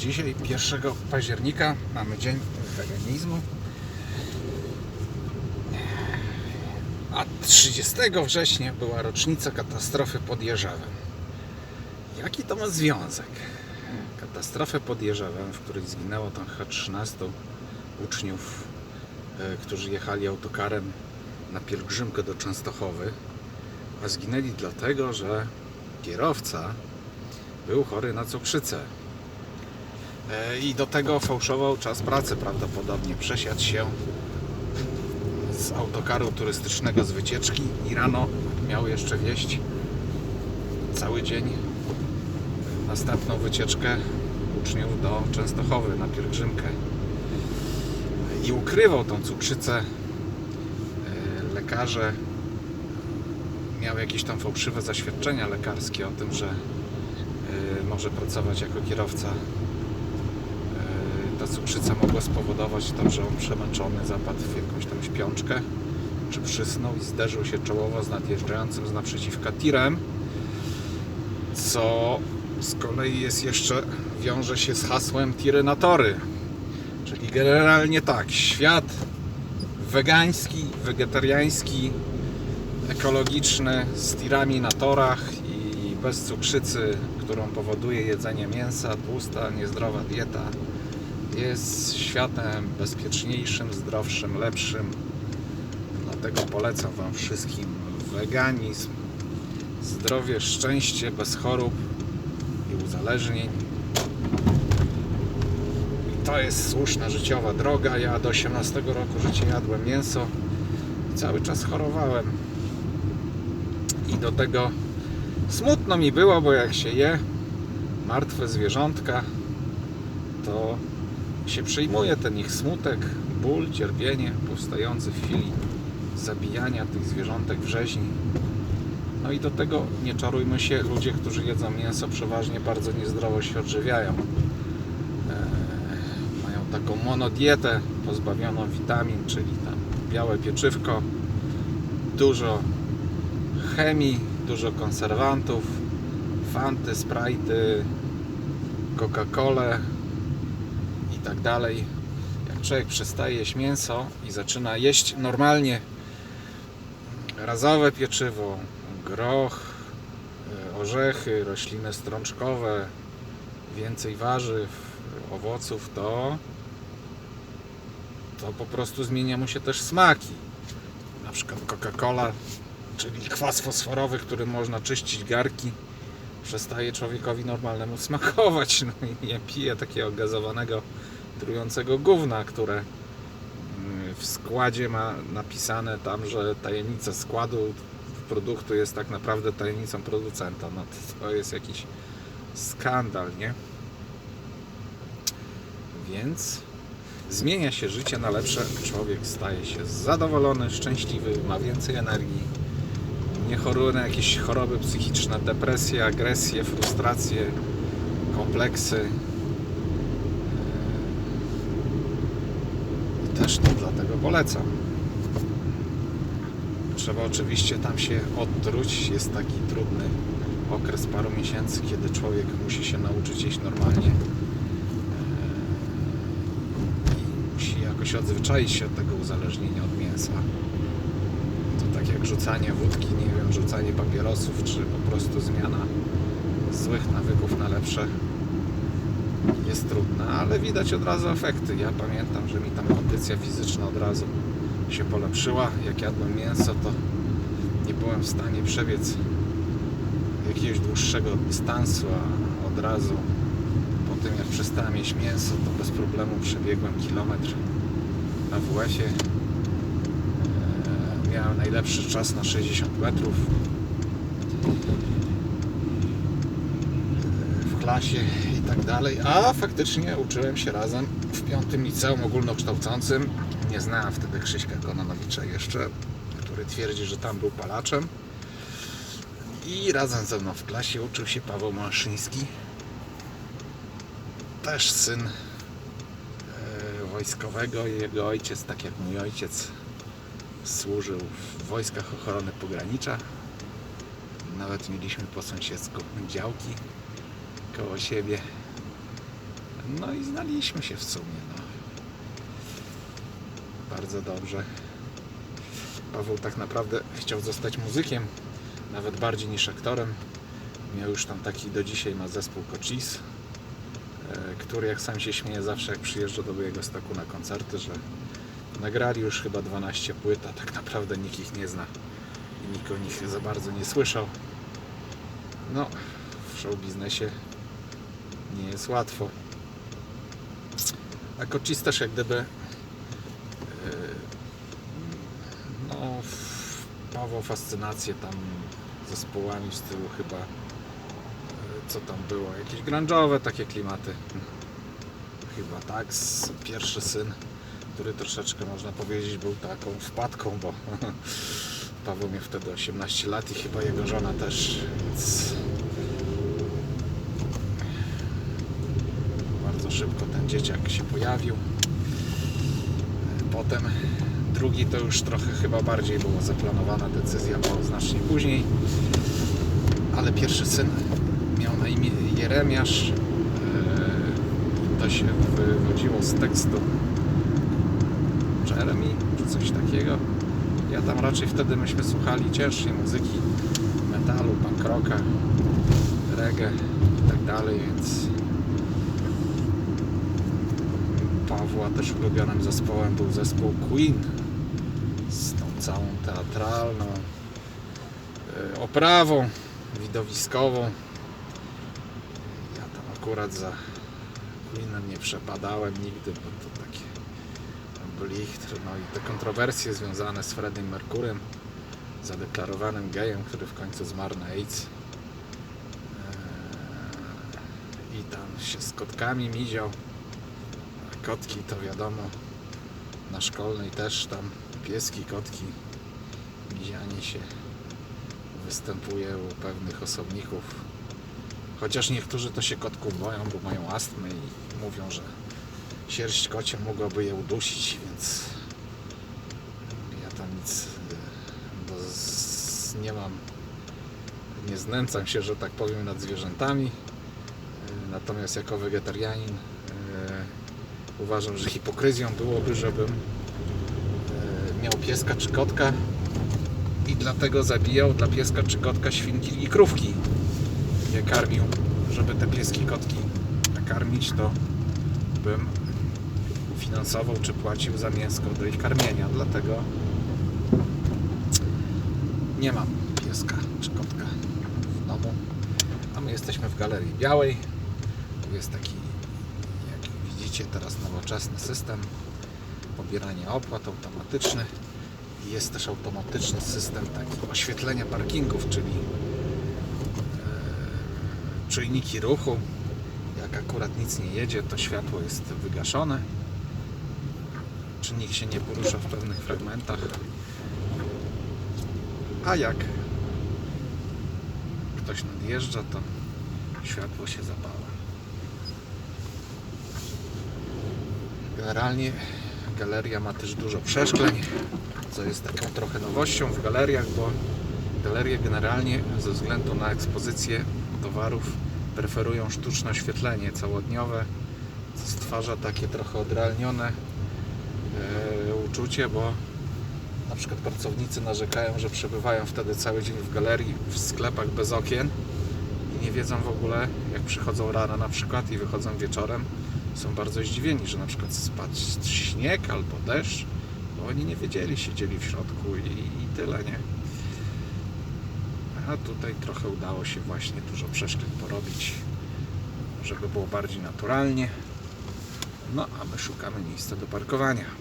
Dzisiaj, 1 października, mamy dzień weganizmu. A 30 września była rocznica katastrofy pod. Jaki to ma związek? Katastrofę pod w której zginęło tam chyba 13 uczniów, e, którzy jechali autokarem na pielgrzymkę do Częstochowy, a zginęli dlatego, że kierowca był chory na cukrzycę. E, I do tego fałszował czas pracy prawdopodobnie. Przesiadł się z autokaru turystycznego z wycieczki i rano miał jeszcze wieść cały dzień następną wycieczkę uczniów do Częstochowy na pielgrzymkę. I ukrywał tą cukrzycę. E, Lekarze miały jakieś tam fałszywe zaświadczenia lekarskie o tym, że e, może pracować jako kierowca. Cukrzyca mogła spowodować to, że on przemęczony zapadł w jakąś tam śpiączkę, czy przysnął i zderzył się czołowo z nadjeżdżającym z naprzeciwka tirem, co z kolei jest jeszcze, wiąże się z hasłem tiry na tory. Czyli generalnie tak, świat wegański, wegetariański, ekologiczny, z tirami na torach i bez cukrzycy, którą powoduje jedzenie mięsa, tłusta, niezdrowa dieta, jest światem bezpieczniejszym, zdrowszym, lepszym. Dlatego polecam Wam wszystkim weganizm, zdrowie, szczęście, bez chorób i uzależnień. I to jest słuszna życiowa droga. Ja do 18 roku życia jadłem mięso i cały czas chorowałem. I do tego smutno mi było, bo jak się je martwe zwierzątka, to się przyjmuje ten ich smutek, ból, cierpienie powstający w chwili zabijania tych zwierzątek w rzeźni. No i do tego nie czarujmy się, ludzie, którzy jedzą mięso, przeważnie bardzo niezdrowo się odżywiają. Eee, mają taką monodietę pozbawioną witamin, czyli tam białe pieczywko, dużo chemii, dużo konserwantów, fanty, sprajty, Coca-Colę i tak dalej. Jak człowiek przestaje jeść mięso i zaczyna jeść normalnie razowe pieczywo, groch, e, orzechy, rośliny strączkowe, więcej warzyw, owoców, to to po prostu zmienia mu się też smaki. Na przykład Coca-Cola, czyli kwas fosforowy, którym można czyścić garki, przestaje człowiekowi normalnemu smakować. No i nie pije takiego gazowanego, trującego gówna, które mm, w składzie ma napisane tam, że tajemnica składu produktu jest tak naprawdę tajemnicą producenta. No to jest jakiś skandal, nie? Więc zmienia się życie na lepsze. Człowiek staje się zadowolony, szczęśliwy, ma więcej energii. Nie choruje na jakieś choroby psychiczne, depresje, agresje, frustracje, kompleksy. Też to dlatego polecam. Trzeba oczywiście tam się odtruć. Jest taki trudny okres paru miesięcy, kiedy człowiek musi się nauczyć jeść normalnie. Eee, I musi jakoś odzwyczaić się od tego uzależnienia od mięsa. To tak jak rzucanie wódki, nie wiem, rzucanie papierosów, czy po prostu zmiana złych nawyków na lepsze jest trudna, ale widać od razu efekty. Ja pamiętam, że mi tam kondycja fizyczna od razu się polepszyła. Jak jadłem mięso, to nie byłem w stanie przebiec jakiegoś dłuższego dystansu, a od razu po tym jak przestałem jeść mięso, to bez problemu przebiegłem kilometr na WF-ie. Eee, Miałem najlepszy czas na 60 metrów klasie i tak dalej, a faktycznie uczyłem się razem w piątym liceum ogólnokształcącym. Nie znałem wtedy Krzyśka Kononowicza jeszcze, który twierdzi, że tam był palaczem. I razem ze mną w klasie uczył się Paweł Maszyński. Też syn e, wojskowego. Jego ojciec, tak jak mój ojciec, służył w wojskach ochrony pogranicza. Nawet mieliśmy po sąsiedzku działki koło siebie. No i znaliśmy się w sumie. No. Bardzo dobrze. Paweł tak naprawdę chciał zostać muzykiem, nawet bardziej niż aktorem. Miał już tam taki do dzisiaj ma zespół Cochise, który jak sam się śmieje zawsze jak przyjeżdża do jego stoku na koncerty, że nagrali już chyba 12 płyt, a tak naprawdę nikt ich nie zna i nikt o nich za bardzo nie słyszał. No, w show biznesie nie jest łatwo. A Cochise też jak gdyby e, no, Paweł fascynację tam zespołami w stylu chyba e, co tam było, jakieś grunge'owe takie klimaty. Chyba tak, pierwszy syn, który troszeczkę można powiedzieć był taką wpadką, bo Paweł miał wtedy 18 lat i chyba jego żona też, więc szybko ten dzieciak się pojawił. Potem drugi to już trochę chyba bardziej była zaplanowana decyzja, bo znacznie później. Ale pierwszy syn miał na imię Jeremiasz. Eee, To się wywodziło z tekstu Jeremy, czy coś takiego. Ja tam raczej wtedy myśmy słuchali cięższej muzyki, metalu, punk rocka, reggae i tak dalej, więc Pawła też ulubionym zespołem był zespół Queen z tą całą teatralną e, oprawą widowiskową. Ja tam akurat za Queenem nie przepadałem nigdy, bo to takie blichtr, no i te kontrowersje związane z Freddie Mercurym, zadeklarowanym gejem, który w końcu zmarł na AIDS. Eee, I tam się z kotkami miział. Kotki to wiadomo, na szkolnej też tam pieski, kotki, mizianie się występuje u pewnych osobników. Chociaż niektórzy to się kotków boją, bo mają astmę i mówią, że sierść kocia mogłaby je udusić, więc ja tam nic e, do, nie mam, nie znęcam się, że tak powiem, nad zwierzętami. E, Natomiast jako wegetarianin uważam, że hipokryzją byłoby, żebym e, miał pieska czy kotka i dlatego zabijał dla pieska czy kotka świnki i krówki. Je karmił, żeby te pieski, kotki nakarmić, to bym finansował czy płacił za mięsko do ich karmienia. Dlatego nie mam pieska czy kotka w domu. A my jesteśmy w Galerii Białej. Tu jest taki, widzicie, teraz nowoczesny system pobierania opłat automatyczny. Jest też automatyczny system taki oświetlenia parkingów, czyli e, czujniki ruchu. Jak akurat nic nie jedzie, to światło jest wygaszone. Czynnik się nie porusza w pewnych fragmentach. A jak ktoś nadjeżdża, to światło się zapala. Generalnie galeria ma też dużo przeszkleń, co jest taką trochę nowością w galeriach, bo galerie generalnie ze względu na ekspozycję towarów preferują sztuczne oświetlenie całodniowe, co stwarza takie trochę odrealnione e, uczucie, bo na przykład pracownicy narzekają, że przebywają wtedy cały dzień w galerii, w sklepach bez okien i nie wiedzą w ogóle, jak przychodzą rano na przykład i wychodzą wieczorem, są bardzo zdziwieni, że na przykład spadł śnieg albo deszcz, bo oni nie wiedzieli, siedzieli w środku i, i tyle, nie? A tutaj trochę udało się właśnie dużo przeszkleń porobić, żeby było bardziej naturalnie. No, a my szukamy miejsca do parkowania.